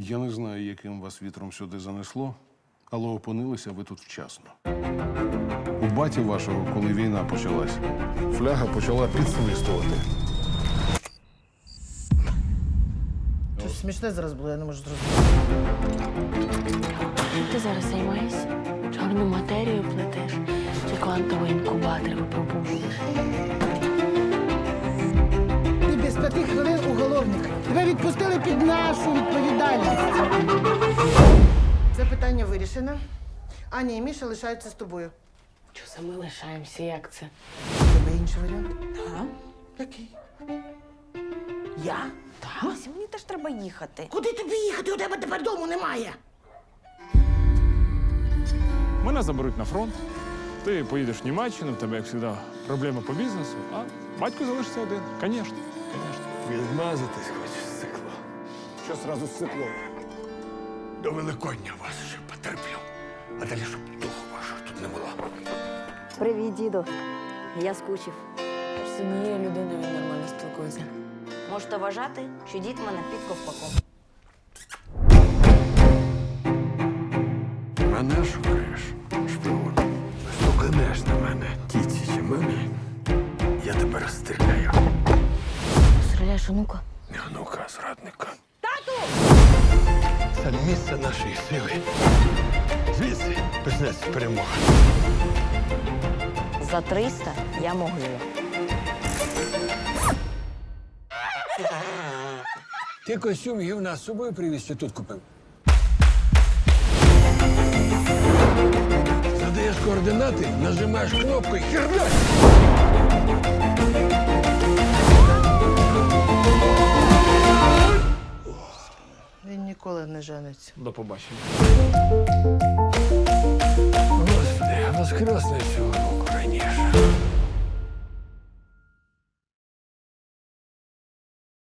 Я не знаю, яким вас вітром сюди занесло, але опинилися ви тут вчасно. У баті вашого, коли війна почалась, фляга почала підсвистувати. Щось смішне зараз було, я не можу зрозуміти. Ти зараз займаєшся? Чорну матерію плетеш чи квантовий інкубатор відпустили під нашу відповідальність. Це питання вирішено. Аня і Міша лишаються з тобою. Що це ми лишаємося? Як це? У тебе інший варіант? Так? Який? Я? Так. Мася, мені теж треба їхати. Куди тобі їхати? У тебе тепер дому немає. Мене заберуть на фронт. Ти поїдеш в Німеччину, в тебе, як завжди, проблеми по бізнесу, а батько залишиться один. Звісно, звісно. Відмазатись цикла. Що зразу з? До Великодня вас ще потерплю. А далі, щоб духу вашого тут не було. Привіт, діду. Я скучив. З однією людиною він нормально спілкується. Можете вважати, що дід мене під ковпаком. Мене шукаєш, шпигун. Стуканеш на мене, тіці чи мамі. Я тебе розстріляю. Стріляєш онука? Не онука, а зрадника. Місце нашої сили. Звідси почнеться перемога. За 300 я могила. Ти костюм гівна з собою привіз чи тут купив? Задаєш координати, нажимаєш кнопку і хердать! Він ніколи не жениться. До побачення. Господи, року.